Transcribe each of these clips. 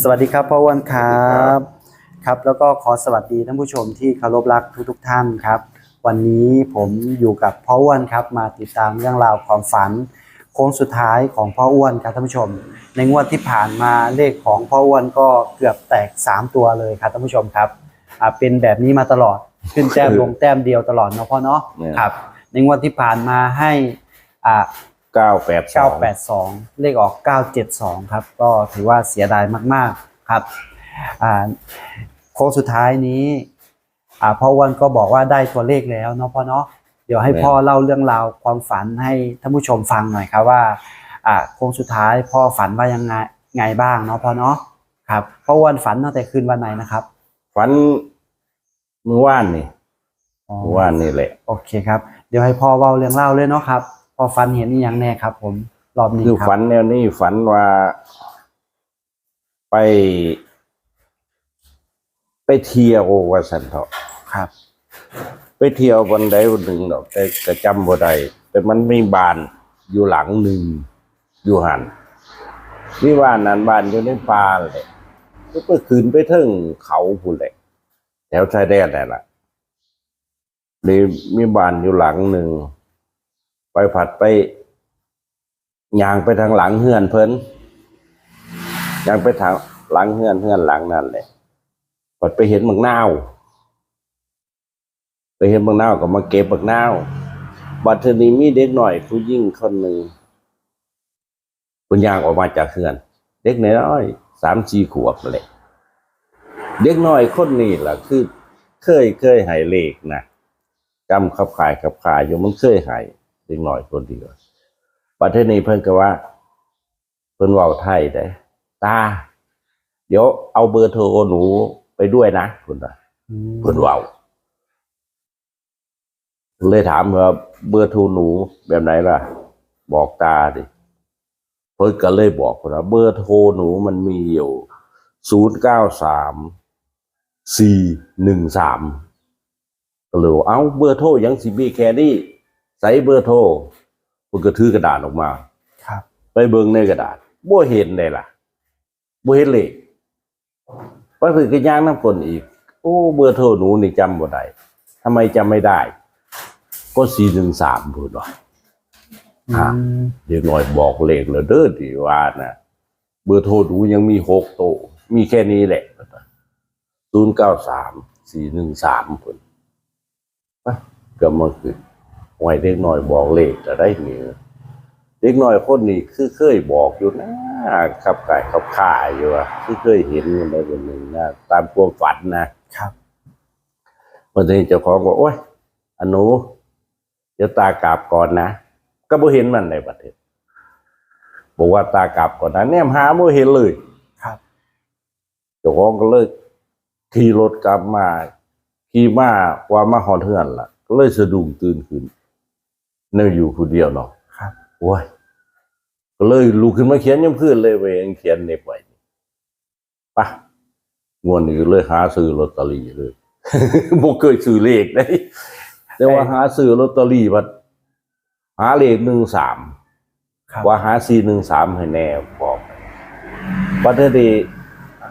สวัสดีครับพ่ออ้วนครับครับ แล้วก็ขอสวัสดีท่านผู้ชมที่เคารพรักทุกทุกๆท่านครับ วันนี้ผมอยู่กับพ่ออ้วนครับ มาติดตามเรื่องราวความฝัน โค้งสุดท้ายของพ่ออ้วนครับท่านผู้ชม ในงวดที่ผ่านมาเลขของพ่ออ้วนก็เกือบแตก 3 ตัวเลยครับท่านผู้ชมครับอ่าเป็นแบบนี้มาตลอดขึ้นแต้มลงแต้มเดียวตลอดเนาะพ่อเนาะเนี่ยครับ ในงวดที่ผ่านมาให้อ่า เก้าแปดสอง982 เลขออก 972 ครับ ก็ถือว่าเสียดายมาก ๆ ครับอ่าโค้งสุดท้ายนี้อ่าพ่ออ้วันก็บอกว่าได้ตัวเลขแล้วเนาะพ่อเนาะ เดี๋ยวให้พ่อเล่าเรื่องราวความฝันให้ท่านผู้ชมฟังหน่อยครับว่าอ่าโค้งสุดท้ายพ่อฝันว่ายังไงไงบ้างเนาะพ่อเนาะ ครับ พ่ออ้วันฝันตั้งแต่คืนวันไหนนะครับฝันเมื่อวานนี่อ๋อเมื่อวานนี่แหละ โอเคครับ เดี๋ยวให้พ่อเล่าเรื่องเล่าเลยเนาะครับ พ่อฝันเห็นอหย่างแน่ครับ ผม รอบนี้คือครับฝันแนวนี้ฝันว่า ไป ไปเที่ยวว่าสันเถาะครับ ไปเที่ยววันใดวันหนึ่งดอก แต่แต่จำบ่ได้แต่มันมีบ้านอยู่หลังหนึ่งอยู่หันมีบ้านนั้นบ้านอยู่ในป่าเลยก็ไปขึ้นไปเทิงเขาพูนแหละแถวชายแดนนั่นแหละเลยมีบ้านอยู่หลังหนึ่ง ไปผัดไปยางไปทางหลังเฮือนเพิ่นยางไปทางหลังเฮือนเฮือนหลังนั่นแหละผัดไปเห็นบักนาว ไปเห็นบักนาวก็มาเก็บบักนาวบัดเทนี้มีเด็กหน่อยผู้ยิ่งคนหนึ่งคุณยางออกมาจากเฮือน เด็กน้อยสามสี่ขวบนั่นแหละเด็กน้อยคนนี้ล่ะ คือ เคยเคยหายเลขนะจำขับขายขับขายอยู่มันเคยหาย เด็กน้อยคนเดียวบัดเทอนี้เพิ่นก็ว่า เพิ่นเว้าไทยได้ตา เดี๋ยวเอาเบอร์โทรหนูไปด้วยนะคุณตาอืมเพิ่นเว้าเลยถามว่าเบอร์โทรหนูแบบไหนล่ะ บอกตาดิเพิ่นก็เลยบอกว่าเบอร์โทรหนูมันมีอยู่ศูนย์เก้าสามสี่หนึ่งสามก็เลยว่าเอ้าเบอร์โทรยังสิมีแค่นี้ ใส่เบอร์โทรเพิ่นก็ถือกระดาษออกมาครับ ไปเบิ่งในกระดาษบ่เห็นได้ล่ะบ่เห็นเลขไปเพิ่นก็ย่างน้ำกลนอีก โอ้เบอร์โทรหนูนี่จำบ่ได้ทำไมจำไม่ได้ ก็413พูดว่าอ่าอืมเด็กน้อยบอกเลขแล้วเด้อที่ว่าน่ะเบอร์โทรหนูยังมี6โตวมีแค่นี้แหละ093 413พุ่นอะก็มาคือ ไว้เด็กน้อยบอกเลขจะได้นี่เด็กน้อยคนนี้คือเคยบอกอยู่นะขับกายขับข่ายอยู่ว่าคือเคยเห็นอยู่ในวันหนึ่งนะตามความฝันนะครับวันนี้เจ้าของบอกโอ้ยอนุเดี๋ยวตากลับก่อนนะก็บ่เห็นมันในประเทศบอกว่าตากลับก่อนนะเนี่ยหาบ่เห็นเลย ครับเจ้าของก็เลยขี่รถกลับมาขี่มาว่ามาหอดเทือนล่ะ ก็เลยสะดุ้งตื่นขึ้นเนื่ออยู่ผู้เดียวเนาะครับโอ้ยก็เลยลุกขึ้นมาเขียนยังเพื่อนเลยเวงเขียนเน็บไว้ปะงวนนี้เลยหาซื้อลอตเตอรี่เลยบ่เคยซื้อเลขได้แต่ว่าหาซื้อลอตเตอรี่บัดหาเลขหนึ่งสามครับว่าหาสี่หนึ่งสามให้แน่บอกบัดเทอดี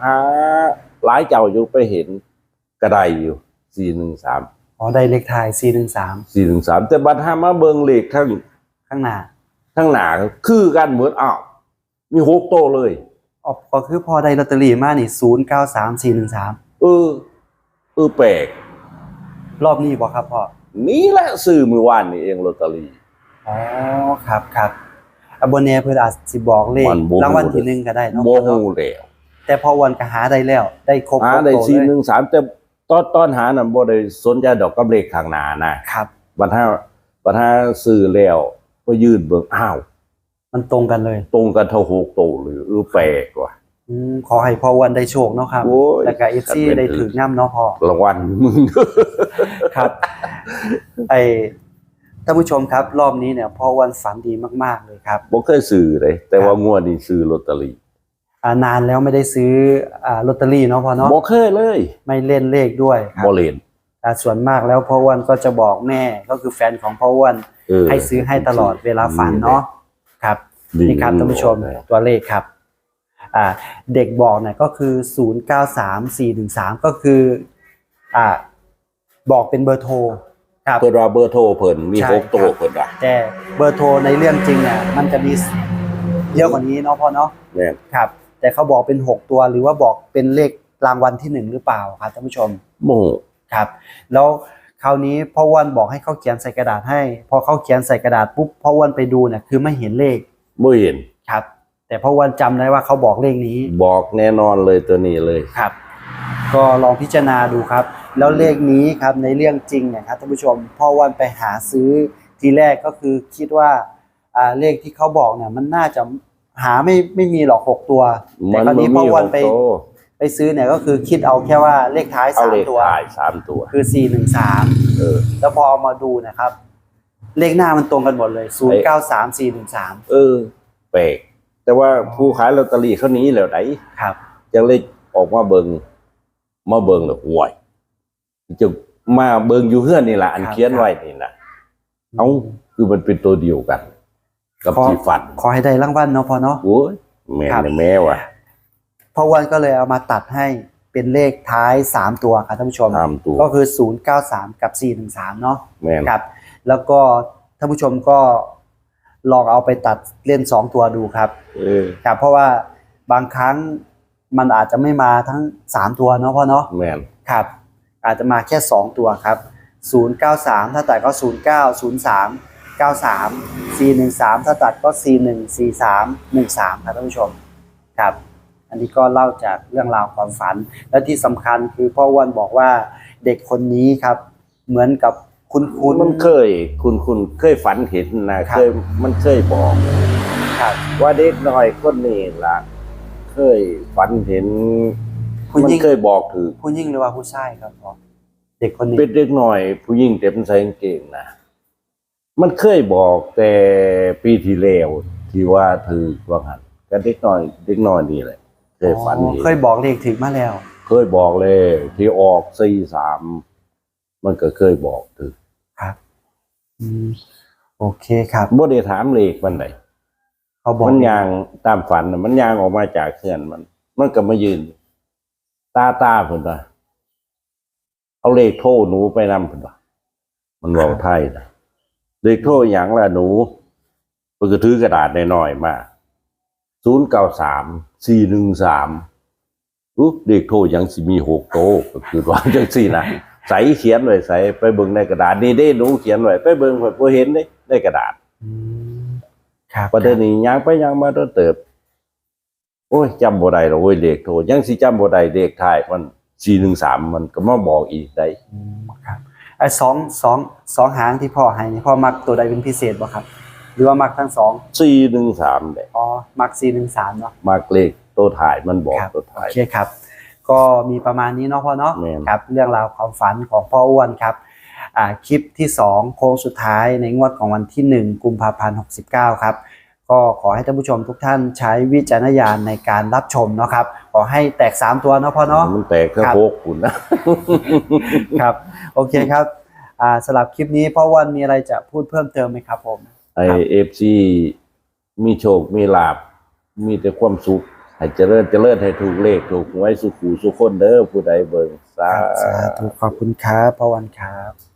หาหลายเจ้าอยู่ไปเห็นกระไดอยู่สี่หนึ่งสาม อ๋อได้เลขไทาย413สี่หนึ่งสามแต่บัดหามาเบิงเลขทั้งข้างหน้าทั้งหนาคือกันเหมือนอ้าวมีหกโตวเลยอ๋อก็คือพอได้ลอตเตอรี่มานี่0 9 3 4 1 3เออ เออแปลก รอบนี้บ่ครับพ่อ นี่แหละซื้อมือวานนี่เองลอตเตอรี่ อ๋อครับครับอะบนเน่เพิ่นอาจสิบอกเลขมันบ่รางวัลรู้ที่หนึ่งก็ได้เนาะโมพ่อโหเนาะแล้วแต่พอวันก็หาได้แล้ว ได้ครบหาครบได้โตสี่เลหนึ่ยงสามแต่ ตอนตอนหาน่ะบ่ได้สนใจดอกกับเลขข้างหน้านะครับ บัดถ้าบัดถ้าซื้อแล้วก็ยืนเบิ่งอ้าว มันตรงกันเลย ตรงกันเท่าหกโตวเลยเออแปลกว่ะ อืมขอให้พ่อวันได้โชคเนาะครับโอ้ยแล้วก็ FC ถ้าเป็นได้ถือน้ำเนาะพ่อรางวัลมึง ครับ ไอท่านผู้ชมครับ รอบนี้เนี่ยพ่อวันฝันดีมากๆเลยครับ บ่เคยซื้อเลย แต่ว่าครับงวดนี้ซื้อลอตเตอรี่อ่า นานแล้วไม่ได้ซื้ออ่าลอตเตอรี่เนาะพ่อเนาะบ่เคยเลย ไม่เล่นเลขด้วยครับบ่เล่นอ่าส่วนมากแล้วพ่ออ้วันก็จะบอกแม่ก็คือแฟนของพ่ออ้วันเออให้ซื้อให้ตลอดเวลาฝันเนาะครับดีนี่ครับท่านผู้ชมตัวเลขครับอ่าเด็กบอกเนี่ยก็คือ 093413 ก็คืออ่าบอกเป็นเบอร์โทรครับเพิ่นว่าเบอร์โทรเพิ่นมีใช่หกตัวครับเพิ่นว่าแต่เบอร์โทรในเรื่องจริงเนี่ยมันจะมีเยอะกว่านี้เนาะพ่อเนาะแม่นครับ แต่เขาบอกเป็น 6 ตัวหรือว่าบอกเป็นเลขรางวัลที่ 1 หรือเปล่าครับท่านผู้ชมโมโหครับ แล้วคราวนี้พ่ออ้วันบอกให้เขาเขียนใส่กระดาษให้ พอเขาเขียนใส่กระดาษปุ๊บพ่ออ้วันไปดูเนี่ยคือไม่เห็นเลขบ่เห็นครับ แต่พ่ออ้วันจำได้ว่าเขาบอกเลขนี้บอกแน่นอนเลยตัวนี้เลยครับ ก็ลองพิจารณาดูครับ แล้วเลขนี้ครับในเรื่องจริงเนี่ยครับท่านผู้ชมพ่ออ้วันไปหาซื้อทีแรกก็คือคิดว่าอ่าเลขที่เขาบอกเนี่ยมันน่าจะ หาไม่ไม่มีหรอกหกตัวแต่มันคราวนี้บ่พ่อมีอ้หวันกไปตัวไปซื้อเนี่ยก็คือคิดเอาแค่ว่าเลขท้ายเอาสามเลขตัว ท้ายสามตัว คือสี่หนึ่งสามเออ แล้วพอเอามาดูนะครับ เลขหน้ามันตรงกันหมดเลยศูนย์เก้าสามสี่หนึ่งสามเออแปลกแต่ว่าผู้ขายลอตเตอรี่เขาหนี้แล้วไหนครับจังเลยออกมาเบิงมาเบิงแล้วห่วยจะมาเบิงอยู่เฮือนนี่ล่ะอันครับ เขียนไว้นี่นะเอ้าคือมันเป็นตัวเดียวกัน กับขอที่ฝันขอให้ได้รางวัลเนาะพอเนาะ โอ้ยแม่ครับในแม่ว่ะพ่ออ้วันก็เลยเอามาตัดให้เป็นเลขท้าย 3 ตัวครับท่านผู้ชม ตามตัวก็คือ 093 กับ 413 เนาะแม่นครับ แล้วก็ท่านผู้ชมก็ลองเอาไปตัดเล่น 2 ตัวดูครับ เออครับเพราะว่าบางครั้งมันอาจจะไม่มาทั้ง 3 ตัวเนาะพ่อเนาะ แม่นครับ อาจจะมาแค่ 2 ตัวครับ 093 ถ้าตัดก็ 09 03 93 413 ถ้าตัดก็ 41 43 13 ครับท่านผู้ชมครับ อันนี้ก็เล่าจากเรื่องราวความฝัน และที่สำคัญคือพ่ออ้วนบอกว่าเด็กคนนี้ครับ เหมือนกับคุณคุณมันเคย คุณคุณเคยฝันเห็นนะครับเคยมันเคยบอกครับว่าเด็กน้อยคนนี้ล่ะ เคยฝันเห็นคุณมันยิ่งเคยบอกถือผู้ยิ่งหรือว่าผู้ชายครับพ่อเด็กคนนี้เป็นเด็กหน่อย ผู้หญิงเต็มใส่กางเกงนะ มันเคยบอกแต่ปีที่แล้วที่ว่าถือว่าหันก็เด็กน้อยเด็กน้อยนี่แหละเคยฝันอ๋อเห็นเคยบอกเลขถึงมาแล้ว เคยบอกเลย ที่ออกสี่สามมันก็เคยบอกถือครับอืมโอเคครับบ่ได้ถามเลขมันไหนเขาบอกมันยางตามฝันน่ะมันยางออกมาจากเขื่อนมัน มันก็มายืน ตาตาเพิ่นว่าเอาเลขโทรหนูไปนำเพิ่นว่ามันเว้าไทยนะ เลขโทรหยังล่ะหนูเพิ่นก็ถือกระดาษน้อยๆมา093 413อุ๊บเลขโทรหยังสิมีหกโตก็คือว่าจังซี่นะใส่เขียนไว้ใส่ไปเบิ่งในกระดาษนี่เด้หนูเขียนไว้ไปเบิ่งไว้บ่เห็นเด้ในกระดาษอืมครับประเด็นนี้ยังไปยังมาตัวเติบ โอ้ยจำบ่ได้หรอกโอ้ยเลขโทรยังสิจำบ่ได้เลขท้ายมัน413มันก็มาบอกอีกได้อืมครับไอ้สองสองสองหางที่พ่อให้นี่พ่อมักตัวใดเป็นพิเศษบ่ครับ หรือว่ามักทั้งสอง413เด้อ๋อมักสี่หนึ่งสามเนาะมากเลขตัวท้ายมันบอกครับตัวโอท้าย เคครับ ก็มีประมาณนี้เนาะพ่อเนาะแม่น ครับ เรื่องราวความฝันของพ่ออ้วนครับอ่าคลิปที่ 2 โค้งสุดท้ายในงวดของวันที่ 1 กุมภาพันธ์69 ครับ ก็ขอให้ท่านผู้ชมทุกท่านใช้วิจารณญาณในการรับชมเนาะครับ ขอให้แตก 3 ตัวเนาะพ่อเนาะมันแตกแค่ครับโคกคุณนะครับ โอเคครับอ่าสำหรับคลิปนี้พ่ออ้วนมีอะไรจะพูดเพิ่มเติมไหมครับผมไอเอฟซีมีโชค มีลาบ มีแต่ความสุข ให้เจริญเจริญให้ถูกเลขถูกหวยสุขูสุขคนเด้อผู้ใดเบิ่งสาครับสาธุขอบคุณครับพ่ออ้วันครับ